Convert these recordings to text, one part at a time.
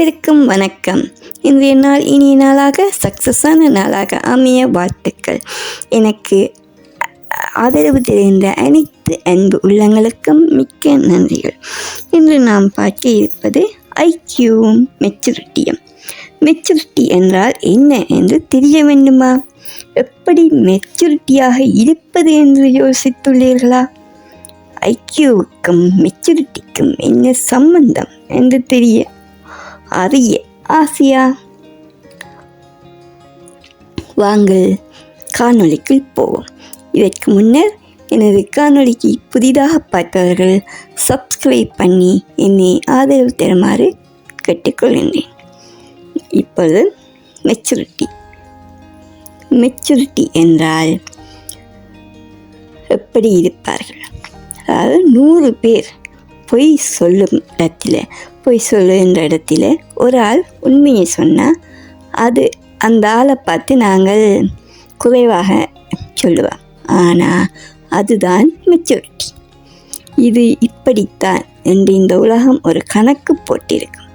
அனைவருக்கும் வணக்கம். இன்றைய நாள் இனிய நாளாக சக்ஸஸான நாளாக அமைய வாழ்த்துக்கள். எனக்கு ஆதரவு தெரிந்த அனைத்து அன்பு உள்ளங்களுக்கும் மிக்க நன்றிகள். இன்று நாம் பார்க்க இருப்பது ஐக்கியவும் மெச்சூரிட்டியும் மெச்சூரிட்டி என்றால் என்ன என்று தெரிய வேண்டுமா? எப்படி மெச்சூரிட்டியாக இருப்பது என்று யோசித்துள்ளீர்களா? ஐக்கியவுக்கும் மெச்சூரிட்டிக்கும் என்ன சம்பந்தம் என்று தெரிய அரிய ஆசியா. வாங்கள் காணொளிக்குள் போவோம். இதற்கு முன்னர் எனது காணொளிக்கு புதிதாக பார்ப்பவர்கள் சப்ஸ்கிரைப் பண்ணி என்னை ஆதரவு தருமாறு கேட்டுக்கொள்கின்றேன். இப்பொழுது மெச்சூரிட்டி மெச்சூரிட்டி என்றால் எப்படி இருப்பார்கள்? அதாவது நூறு பேர் பொய் சொல்லும் இடத்துல பொய் சொல்லுகின்ற இடத்துல ஒரு ஆள் உண்மையை சொன்னால் அது அந்த ஆளை பார்த்து நாங்கள் குறைவாக சொல்லுவோம் ஆனால் அதுதான் மெச்சூரிட்டி இது இப்படித்தான் என்று இந்த உலகம் ஒரு கணக்கு போட்டிருக்கும்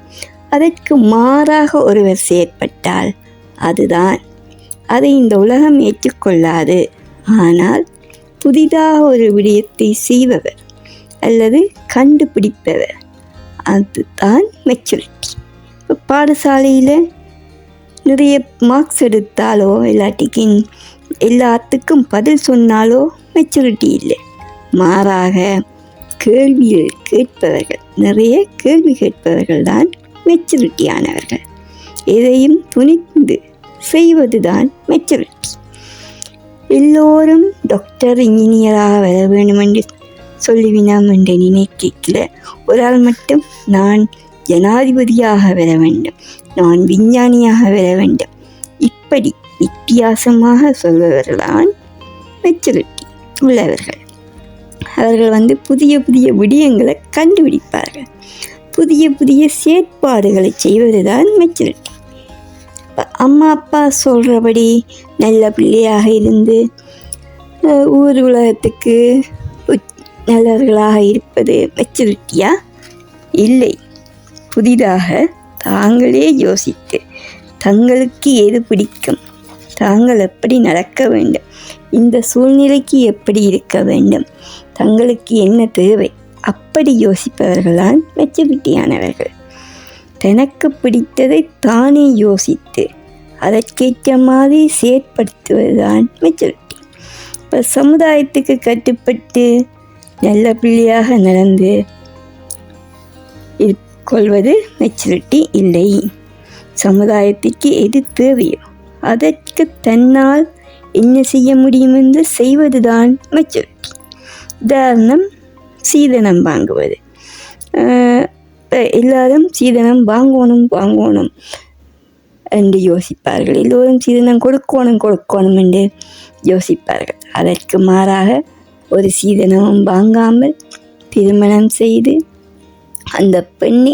அதற்கு மாறாக ஒருவர் செயற்பட்டால் அதுதான். அதை இந்த உலகம் ஏற்றுக்கொள்ளாது. ஆனால் புதிதாக ஒரு விடயத்தை செய்பவர் அல்லது கண்டுபிடிப்பவர். அதுதான் மெச்சூரிட்டி இப்போ பாடசாலையில் நிறைய மார்க்ஸ் எடுத்தாலோ இல்லாட்டிக்கின் எல்லாத்துக்கும் பதில் சொன்னாலோ மெச்சூரிட்டி இல்லை. மாறாக கேள்விகள் கேட்பவர்கள் நிறைய கேள்வி கேட்பவர்கள் தான் மெச்சூரிட்டியானவர்கள் எதையும் துணிந்து செய்வதுதான் மெச்சூரிட்டி எல்லோரும் டாக்டர் இன்ஜினியராக வர வேண்டும் என்று சொல்லுவினாம் என்று நினைக்கிற ஒரு ஆள் மட்டும் நான் ஜனாதிபதியாக வர வேண்டும். நான் விஞ்ஞானியாக வர வேண்டும். இப்படி வித்தியாசமாக சொல்பவர்களான் மெச்சூரிட்டி உள்ளவர்கள். அவர்கள் வந்து புதிய புதிய விடயங்களை கண்டுபிடிப்பார்கள். புதிய புதிய செயற்பாடுகளை செய்வதுதான் மெச்சூரிட்டி. அம்மா அப்பா சொல்கிறபடி நல்ல பிள்ளையாக இருந்து ஊர் உலகத்துக்கு நல்லவர்களாக இருப்பது மெச்சூரிட்டியா இல்லை. புதிதாக தாங்களே யோசித்து தங்களுக்கு எது பிடிக்கும்? தாங்கள் எப்படி நடக்க வேண்டும்? இந்த சூழ்நிலைக்கு எப்படி இருக்க வேண்டும்? தங்களுக்கு என்ன தேவை? அப்படி யோசிப்பவர்கள்தான் மெச்சூரிட்டியானவர்கள். தனக்கு பிடித்ததை தானே யோசித்து அதற்கேற்ற மாதிரி செயற்படுத்துவதுதான் மெச்சூரிட்டி. இப்போ சமுதாயத்துக்கு கட்டுப்பட்டு நல்ல பிள்ளையாக நடந்து கொள்வது மெச்சூரிட்டி இல்லை. சமுதாயத்திற்கு எது தேவையோ அதற்கு தன்னால் என்ன செய்ய முடியும் என்று செய்வதுதான் மெச்சூரிட்டி. உதாரணம் சீதனம் வாங்குவது. எல்லாரும் சீதனம் வாங்கணும் வாங்கணும் என்று யோசிப்பார்கள். எல்லோரும் சீதனம் கொடுக்கணும் கொடுக்கணும் என்று யோசிப்பார்கள். அதற்கு மாறாக ஒரு சீதனமும் வாங்காமல் திருமணம் செய்து அந்த பெண்ணை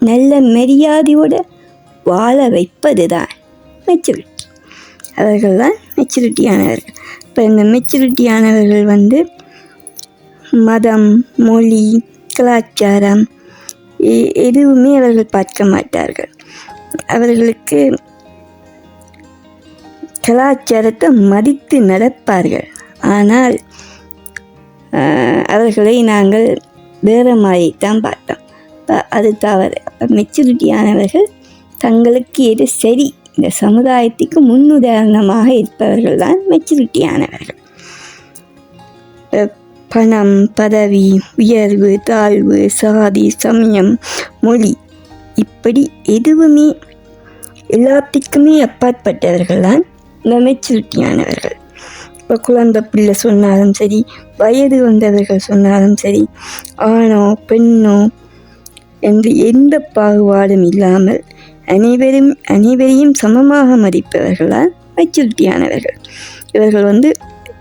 நல்ல மரியாதையோடு வாழ வைப்பதுதான் மெச்சூரிட்டி அவர்கள் தான் மெச்சூரிட்டியானவர்கள் இப்போ இந்த மெச்சூரிட்டியானவர்கள் வந்து மதம் மொழி கலாச்சாரம் எ- எதுவுமே அவர்கள் பார்க்க மாட்டார்கள். அவர்களுக்கு கலாச்சாரத்தை மதித்து நடப்பார்கள். ஆனால் அவர்களை நாங்கள் வேறு மாதிரி தான் பார்த்தோம் அது தவறு. அப்போ மெச்சூரிட்டியானவர்கள் தங்களுக்கு எது சரி? இந்த சமுதாயத்துக்கு முன்னுதாரணமாக இருப்பவர்கள் தான் மெச்சூரிட்டியானவர்கள். பணம் பதவி உயர்வு தாழ்வு சாதி சமயம் மொழி இப்படி எதுவுமே எல்லாத்துக்குமே அப்பாற்பட்டவர்கள் தான் இந்த மெச்சூரிட்டியானவர்கள். இப்போ குழந்தை பிள்ளை சொன்னாலும் சரி வயது வந்தவர்கள் சொன்னாலும் சரி ஆணோ பெண்ணோ என்று எந்த பாகுபாடும் இல்லாமல் அனைவரும் அனைவரையும் சமமாக மதிப்பவர்களால் மெச்சூரிட்டியானவர்கள் இவர்கள் வந்து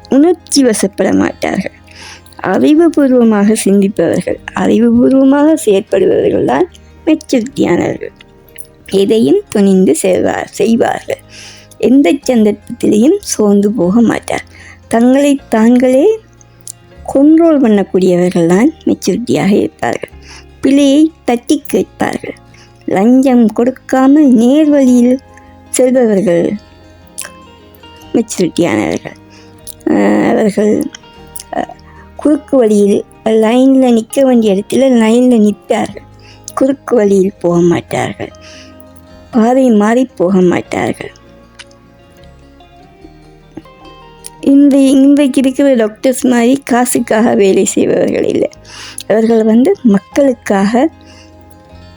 உணர்ச்சி வசப்பட மாட்டார்கள். அறிவுபூர்வமாக சிந்திப்பவர்கள் அறிவுபூர்வமாக செயற்படுபவர்கள் தான் மெச்சூரிட்டியானவர்கள் எதையும் துணிந்து செய்வார் செய்வார்கள். எந்த சந்தர்ப்பத்திலையும் சோர்ந்து போக மாட்டார். தங்களை தாங்களே கொண்ட்ரோல் பண்ணக்கூடியவர்கள் தான் மெச்சூரிட்டியாக இருப்பார்கள். பிள்ளையை தட்டி கேட்பார்கள். லஞ்சம் கொடுக்காமல் நேர் வழியில் செல்பவர்கள் மெச்சூரிட்டியானவர்கள் அவர்கள் குறுக்கு வழியில் லைனில் நிற்க வேண்டிய இடத்துல லைனில் நிற்பார்கள். குறுக்கு வழியில் போக மாட்டார்கள். பாதை மாறி போக மாட்டார்கள். இந்த இன்றைக்கு இருக்கிற டாக்டர்ஸ் மாதிரி காசுக்காக வேலை செய்பவர்கள் இல்லை. அவர்கள் வந்து மக்களுக்காக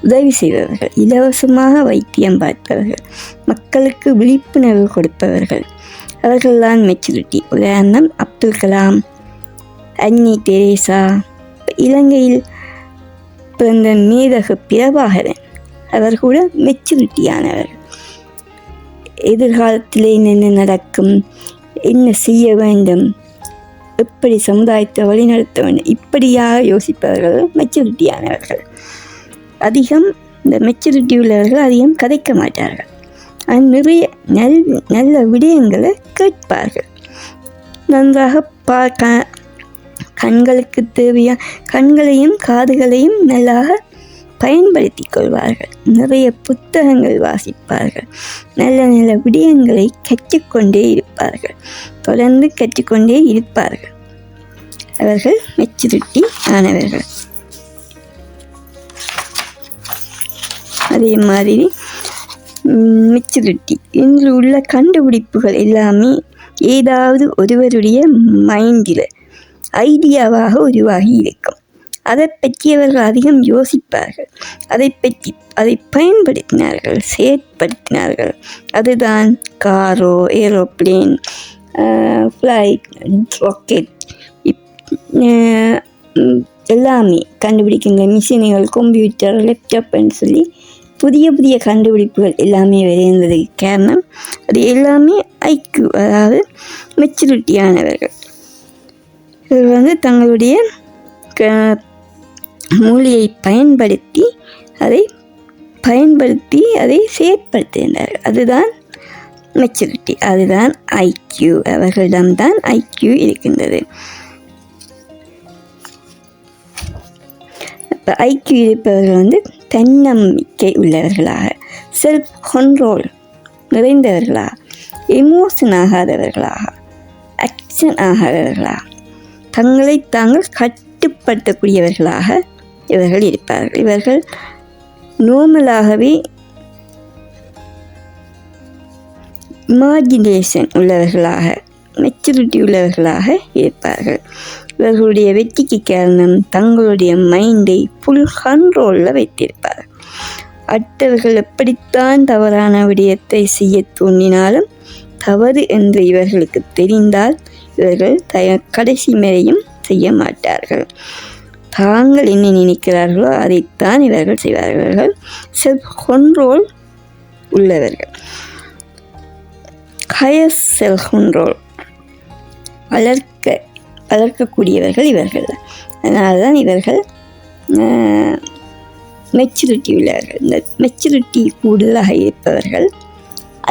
உதவி செய்பவர்கள். இலவசமாக வைத்தியம் பார்ப்பவர்கள். மக்களுக்கு விழிப்புணர்வு கொடுப்பவர்கள். அவர்கள்தான் மெச்சூரிட்டி உதாரணம் அப்துல் கலாம் அன்னி தெரேசா. இலங்கையில் பிறந்த மேதகு பிரபாகரன். அவர் கூட மெச்சூரிட்டியானவர் எதிர்காலத்தில் என்னென்ன நடக்கும் என்ன செய்ய வேண்டும்? எப்படி சமுதாயத்தை வழிநடத்த வேண்டும்? இப்படியாக யோசிப்பவர்கள் மெச்சூரிட்டியானவர்கள் அதிகம் இந்த மெச்சூரிட்டி உள்ளவர்கள் அதிகம் கதைக்க மாட்டார்கள். அது நிறைய நல் நல்ல விடயங்களை கேட்பார்கள். நன்றாக பார்க்க கண்களுக்கு தேவையான கண்களையும் காதுகளையும் நல்லாக பயன்படுத்தி கொள்வார்கள். நிறைய புத்தகங்கள் வாசிப்பார்கள். நல்ல நல்ல விடயங்களை கற்றுக்கொண்டே இருப்பார்கள். தொடர்ந்து கற்றுக்கொண்டே இருப்பார்கள். அவர்கள் மெச்சூரிட்டி ஆனவர்கள். அதே மாதிரி மெச்சூரிட்டி. இன்று உள்ள கண்டுபிடிப்புகள் எல்லாமே ஏதாவது ஒருவருடைய மைண்டில் ஐடியாவாக உருவாகி இருக்கும். அதை பற்றி அவர்கள் அதிகம் யோசிப்பார்கள். அதை பற்றி அதை பயன்படுத்தினார்கள் செயற்படுத்தினார்கள். அதுதான் காரோ ஏரோப்ளேன் ஃப்ளைட் ராக்கெட் எல்லாமே கண்டுபிடிக்கின்ற மிஷின்கள் கம்ப்யூட்டர் லேப்டாப்னு சொல்லி புதிய புதிய கண்டுபிடிப்புகள் எல்லாமே விளைந்ததுக்கு காரணம் அது எல்லாமே ஐக்யூ அதாவது மெச்சூரிட்டியானவர்கள் இவர் வந்து தங்களுடைய மூலியை பயன்படுத்தி அதை பயன்படுத்தி அதை செயற்படுத்துகின்றனர் அதுதான் மெச்சூரிட்டி அதுதான் ஐக்யூ அவர்களிடம்தான் ஐக்யூ இருக்கின்றது. இப்போ ஐக்கியூ இருப்பவர்கள் வந்து தன்னம்பிக்கை உள்ளவர்களாக செல்ஃப் கண்ட்ரோல் நிறைந்தவர்களாக எமோஷன் ஆகாதவர்களாக ஆக்ஷன் ஆகாதவர்களாக தங்களை தாங்கள் கட்டுப்படுத்தக்கூடியவர்களாக இவர்கள் இருப்பார்கள். இவர்கள் நோமலாகவே இமாஜினேஷன் உள்ளவர்களாக மெச்சூரிட்டி உள்ளவர்களாக இருப்பார்கள். இவர்களுடைய வெற்றிக்கு காரணம் தங்களுடைய மைண்டை ஃபுல் கண்ட்ரோலில் வைத்திருப்பார்கள் அடுத்தவர்கள் எப்படித்தான் தவறான விடயத்தை செய்ய தூண்டினாலும் தவறு என்று இவர்களுக்கு தெரிந்தால் இவர்கள் த கடைசி மேலையும் செய்ய மாட்டார்கள். தாங்கள் என்ன நினைக்கிறார்களோ அதைத்தான் இவர்கள் செய்வார்கள். செல்ஃப் கண்ட்ரோல் உள்ளவர்கள். ஹையர் செல்ஃப் கண்ட்ரோல் வளர்க்க வளர்க்கக்கூடியவர்கள் இவர்கள். அதனால தான் இவர்கள் மெச்சூரிட்டி உள்ளவர்கள் இந்த மெச்சூரிட்டி கூடுதலாக இருப்பவர்கள்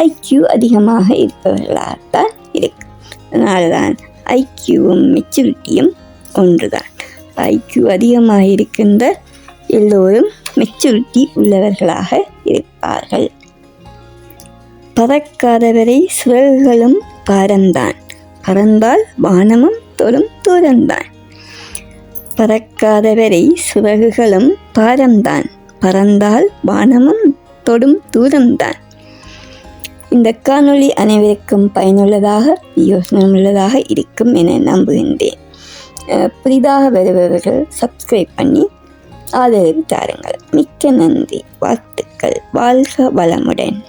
ஐக்யூ அதிகமாக இருப்பவர்களாகத்தான் இருக்கு. அதனால தான் ஐக்யூவும் மெச்சூரிட்டியும் ஒன்றுதான். ஐக்கியூ அதிகமாக இருக்கின்ற எல்லோரும் மெச்சூரிட்டி உள்ளவர்களாக இருப்பார்கள். பறக்காதவரை சுழல்களும் பறந்தான். பறந்தால் வானமும் தொடும் தூரந்தான் பறக்காதவரை சுரகுகளும் பாரம்தான் பறந்தால் வானமும் தொடும் தூரம்தான் இந்த காணொளி அனைவருக்கும் பயனுள்ளதாக யோசனமுள்ளதாக இருக்கும் என நம்புகின்றேன். புதிதாக வருபவர்கள் சப்ஸ்கிரைப் பண்ணி ஆதரவு தாருங்கள். மிக்க நன்றி. வாழ்த்துக்கள். வாழ்க வளமுடன்.